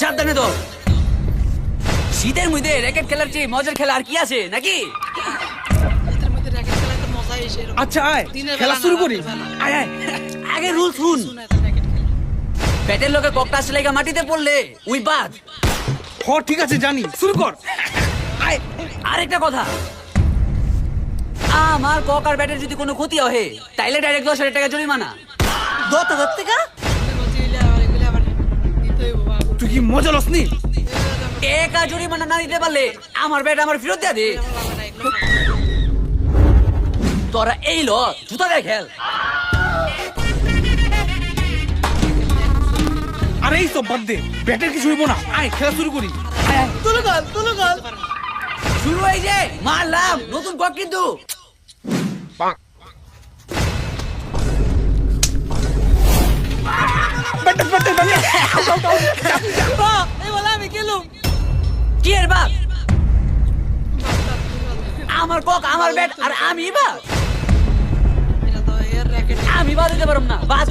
সাবধানে তো শীতের মধ্যে র্যাকেট খেলার চেয়ে মজার খেলা আর কি আছে নাকি। আচ্ছা আয় খেলা শুরু করি। আয় আয় আগে রুল শুন। ব্যাটের লোকে ককটা মাটিতে পড়লে উই বাদ। হ ঠিক আছে জানি। শুরু কর। আয় আরেকটা কথা। আমার কক আর ব্যাটের যদি কোনো ক্ষতি হয় তাইলে ডাইরেক্ট দশ হাজার টাকা জরিমানা। দত হাজার টাকা? তুই কি মজা লসনি টাকা জরিমানা না দিতে পারলে আমার ব্যাট আমার ফেরত দিয়ে দে। তোরা এই ল জুতা দিয়ে খেল। আরে এই সব বাদ দে ব্যাটের কিছু হইব না। আয় খেলা শুরু করি। তুলো গল তুলো গল। শুরু হয়েছে মারলাম নতুন কক কিন্তু। এই বলে আমি গেলুম কি বাপ বাপ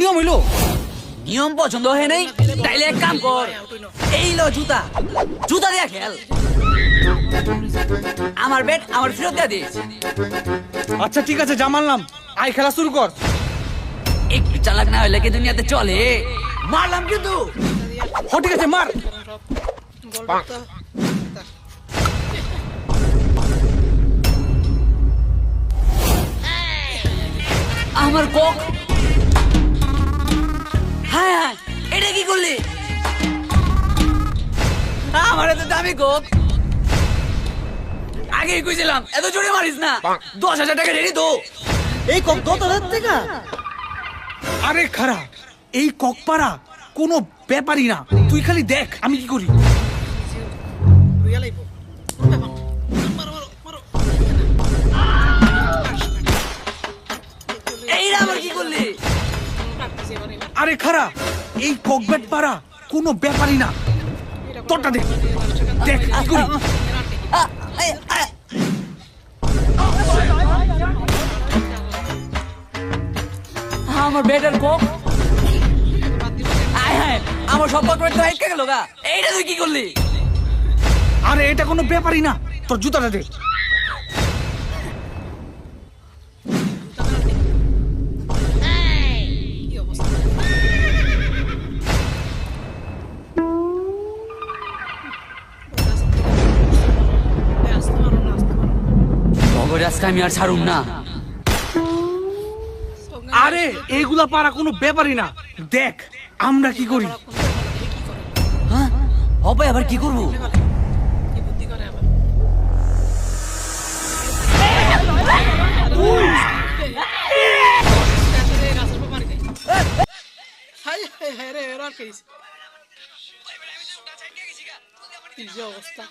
নিয়ম হইল? নিয়ম পছন্দ হয় নাই? তাইলে এক কাম কর, এই লো জুতা। জুতা দিয়া খেল। আমার ব্যাট আমার ফেরত দিয়া দিস আচ্ছা ঠিক আছে যা মানলাম। আয় খেলা শুরু কর। একটু চালাক না হলে কি দুনিয়াতে চলে? মারলাম কিন্তু। হ ঠিক আছে মার। আমার কক। হ্যাঁ হ্যাঁ এটা কি করলি? আমার এত দামি কক। আগে কইছিলাম এত জোরে মারিস না। দশ হাজার টাকা রেডি তো। এই কক দত হাজার টাকা? আরে খারা এই ককপাড়া কোনো ব্যাপারই না। তুই খালি দেখ আমি কি করি। এইটা আবার কি করলি? আরে খারা এই ককব্যাট পাড়া কোনো ব্যাপারই না। তোরটা দেখ। দেখ কি করি। আমার বেটার কক আয় হায় আমার সম্পর্ক তো হেঁটে গেল গা। এইটা তুই কি করলি? আরে এটা কোনো ব্যাপারই না। তোর জুতাটা দে। আজকে আমি আর ছাড়ুম না। আরে এইগুলা পারা কোনো ব্যাপারই না। দেখ আমরা কি করি? হ্যাঁ? হবে আবার কি করব? কি যে অবস্থা।